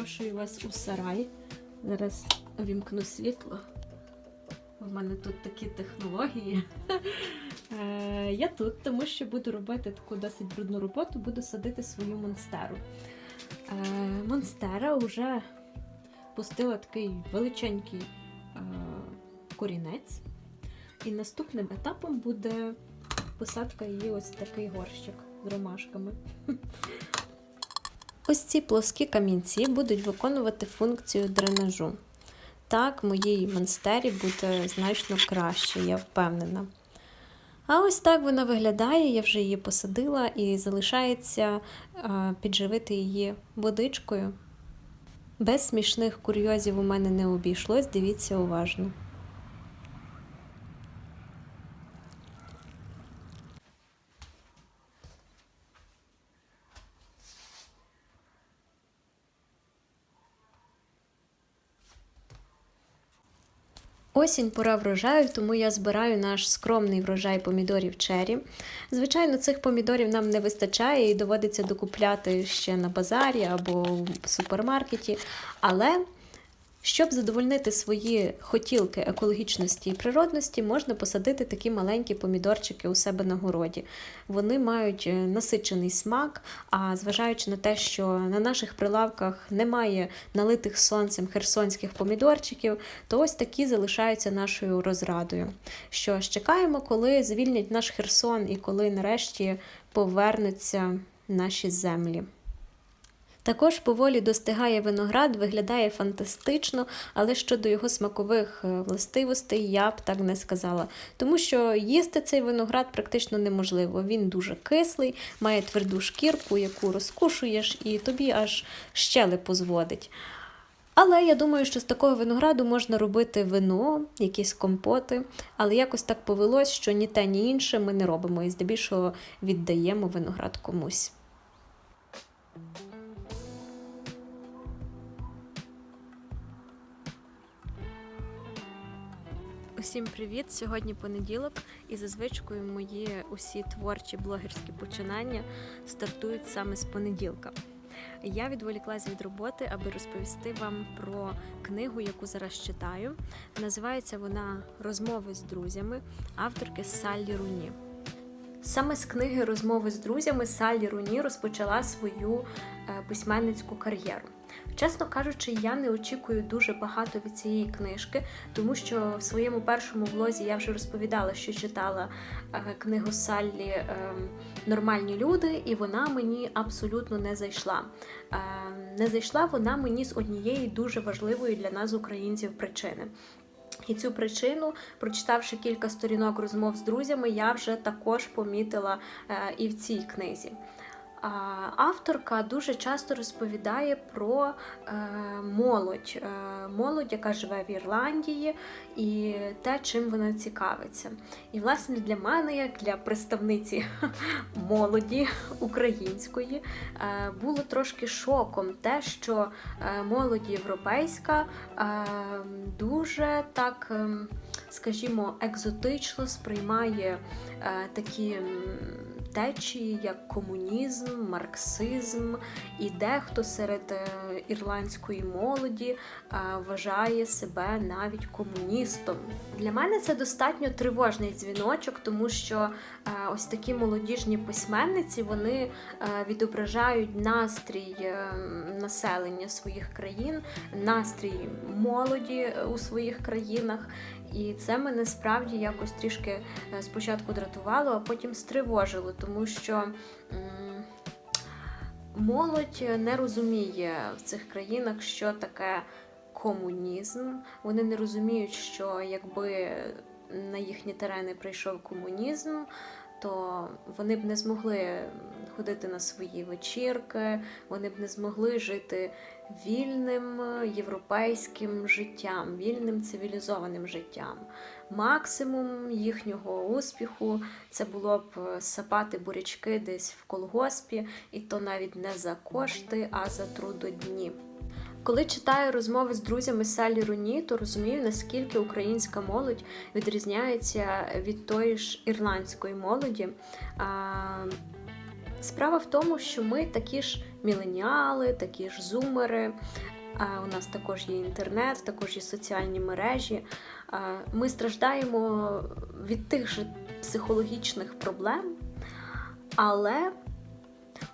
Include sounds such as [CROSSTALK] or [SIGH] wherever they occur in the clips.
запрошую вас у сарай. Зараз вімкну світло. У мене тут такі технології. [LAUGHS] Е, Я тут, тому що буду робити таку досить брудну роботу, буду садити свою монстеру. Е, Монстера вже пустила такий величенький е, корінець. І наступним етапом буде посадка її ось такий горщик з ромашками. [LAUGHS] Ось ці плоскі камінці будуть виконувати функцію дренажу. Так, моїй монстері буде значно краще, я впевнена. А ось так вона виглядає, я вже її посадила і залишається е, підживити її водичкою. Без смішних курйозів у мене не обійшлось, дивіться уважно. Осінь пора врожаю, тому я збираю наш скромний врожай помідорів чері. Звичайно, цих помідорів нам не вистачає і доводиться докупляти ще на базарі або в супермаркеті. Але щоб задовольнити свої хотілки екологічності і природності, можна посадити такі маленькі помідорчики у себе на городі. Вони мають е, насичений смак, а зважаючи на те, що на наших прилавках немає налитих сонцем херсонських помідорчиків, то ось такі залишаються нашою розрадою. Що ж, чекаємо, коли звільнять наш Херсон і коли нарешті повернуться наші землі. Також поволі достигає виноград, виглядає фантастично, але щодо його смакових е, властивостей я б так не сказала. Тому що їсти цей виноград практично неможливо. Він дуже кислий, має тверду шкірку, яку розкушуєш, і тобі аж щелепу зводить. Але я думаю, що з такого винограду можна робити вино, якісь компоти, але якось так повелось, що ні те, ні інше ми не робимо і здебільшого віддаємо виноград комусь. Усім привіт! Сьогодні понеділок, і за звичкою мої усі творчі блогерські починання стартують саме з понеділка. Я відволіклась від роботи, аби розповісти вам про книгу, яку зараз читаю. Називається вона Розмови з друзями авторки Саллі Руні. Саме з книги Розмови з друзями Саллі Руні розпочала свою е, письменницьку кар'єру. Чесно кажучи, я не очікую дуже багато від цієї книжки, тому що в своєму першому влозі я вже розповідала, що читала е, книгу Саллі е, Нормальні люди, і вона мені абсолютно не зайшла. Е, не зайшла вона мені з однієї дуже важливої для нас, українців, причини. І цю причину, прочитавши кілька сторінок розмов з друзями, я вже також помітила і в цій книзі. Авторка дуже часто розповідає про е, молодь, е, молодь, яка живе в Ірландії, і те, чим вона цікавиться. І, власне, для мене, як для представниці [LAUGHS] молоді української, е, було трошки шоком те, що молодь європейська дуже так, е, скажімо, екзотично сприймає такі. Течії, як комунізм, марксизм, і дехто серед е, ірландської молоді е, вважає себе навіть комуністом. Для мене це достатньо тривожний дзвіночок, тому що е, ось такі молодіжні письменниці вони е, відображають настрій населення своїх країн, настрій молоді у своїх країнах. І це мене справді якось трішки спочатку дратувало, а потім стривожило, тому що молодь не розуміє в цих країнах, що таке комунізм. Вони не розуміють, що якби на їхні терени прийшов комунізм, то вони б не змогли ходити на свої вечірки, вони б не змогли жити вільним е, європейським життям, вільним цивілізованим життям. Максимум їхнього успіху це було б е, сапати бурячки десь в колгоспі, і то навіть не за кошти, а за трудодні. Коли читаю розмови з друзями Салі Руні, то розумію, наскільки українська молодь відрізняється від тої ж ірландської молоді. Справа в тому, що ми такі ж міленіали, такі ж зумери. У нас також є інтернет, також є соціальні мережі. Ми страждаємо від тих же психологічних проблем, але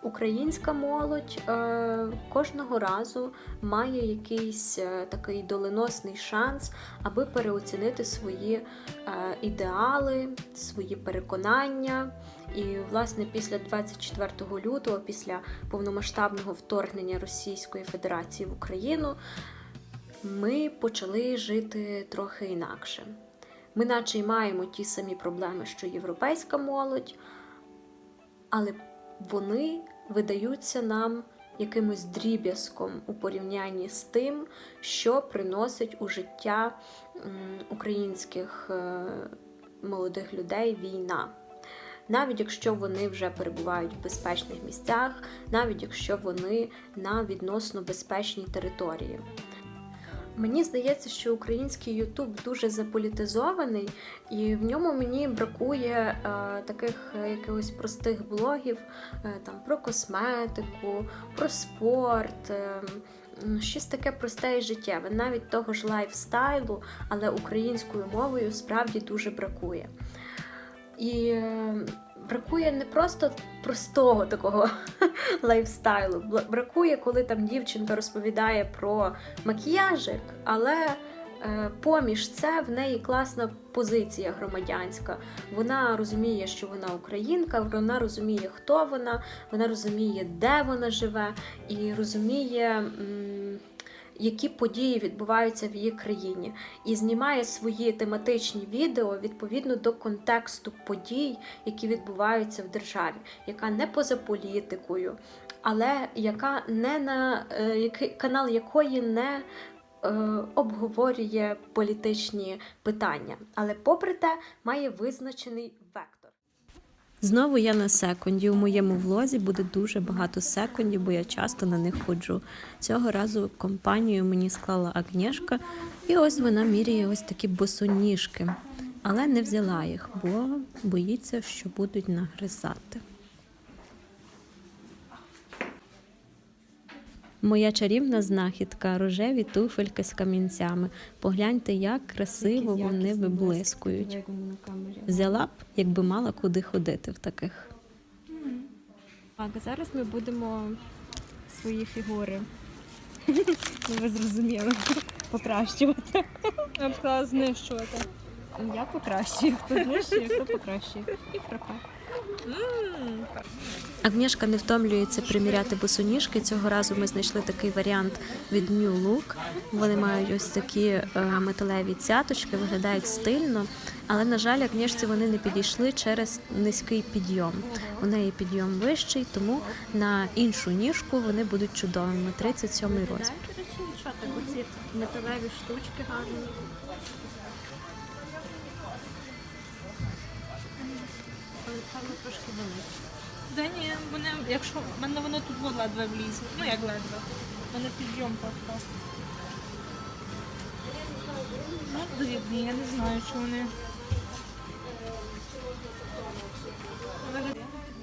українська молодь е, кожного разу має якийсь е, такий доленосний шанс, аби переоцінити свої е, ідеали, свої переконання. І, власне, після 24 лютого, після повномасштабного вторгнення Російської Федерації в Україну, ми почали жити трохи інакше. Ми, наче й маємо ті самі проблеми, що європейська молодь, але вони видаються нам якимось дріб'язком у порівнянні з тим, що приносить у життя українських е, молодих людей війна. Навіть якщо вони вже перебувають в безпечних місцях, навіть якщо вони на відносно безпечній території. Мені здається, що український Ютуб дуже заполітизований, і в ньому мені бракує е, таких якихось простих блогів е, там про косметику, про спорт. Е, Щось таке просте і життєве, навіть того ж лайфстайлу, але українською мовою справді дуже бракує. І е, бракує не просто простого такого [LAUGHS] лайфстайлу. Бракує, коли там дівчинка розповідає про макіяжик, але е, поміж це в неї класна позиція громадянська. Вона розуміє, що вона українка, вона розуміє, хто вона, вона розуміє, де вона живе, і розуміє. Які події відбуваються в її країні, і знімає свої тематичні відео відповідно до контексту подій, які відбуваються в державі, яка не поза політикою, але яка не на е, який канал якої не е, обговорює політичні питання, але попри те має визначений вектор. Знову я на секунді. У моєму влозі буде дуже багато секундів, бо я часто на них ходжу. Цього разу компанію мені склала Агнєшка, і ось вона міряє ось такі босоніжки, але не взяла їх, бо боїться, що будуть нагризати. Моя чарівна знахідка рожеві туфельки з камінцями. Погляньте, як красиво вони виблискують. Взяла б, якби мала куди ходити в таких. Так, зараз ми будемо свої фігури. Ну, ви зрозуміли, покращувати. Я б сказала знищувати. Я покращую, хто знищує, хто покращує. І прокат. Агнішка не втомлюється приміряти босоніжки. Цього разу ми знайшли такий варіант від New Look. Вони мають ось такі е, металеві цяточки, виглядають стильно, але, на жаль, Агнішці вони не підійшли через низький підйом. У неї підйом вищий, тому на іншу ніжку вони будуть чудовими. 37 розмір. Оці металеві штучки гарні. Певно, трошки велике. Да ні, мене, якщо мене воно тут було ледве влізе. Ну як ледве. Мене підйом просто. Ну, дрібні, я не знаю, чи вони.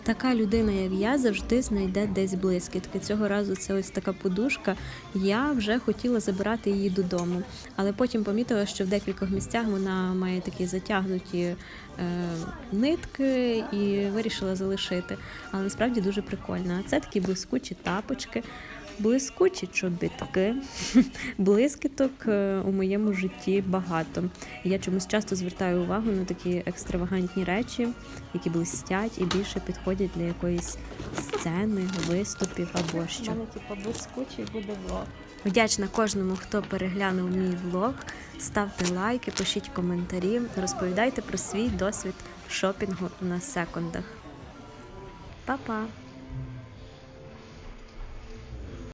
Така людина, як я, завжди знайде десь блискітки. Цього разу це ось така подушка. Я вже хотіла забирати її додому, але потім помітила, що в декількох місцях вона має такі затягнуті е, нитки і вирішила залишити. Але насправді дуже прикольно. А це такі блискучі тапочки. Блискучі чобітки, [LAUGHS] блискіток е, у моєму житті багато. Я чомусь часто звертаю увагу на такі екстравагантні речі, які блистять і більше підходять для якоїсь сцени, виступів або що. У мене типу блискучий буде влог. Вдячна кожному, хто переглянув мій влог. Ставте лайки, пишіть коментарі, розповідайте про свій досвід шопінгу на секундах. Па-па!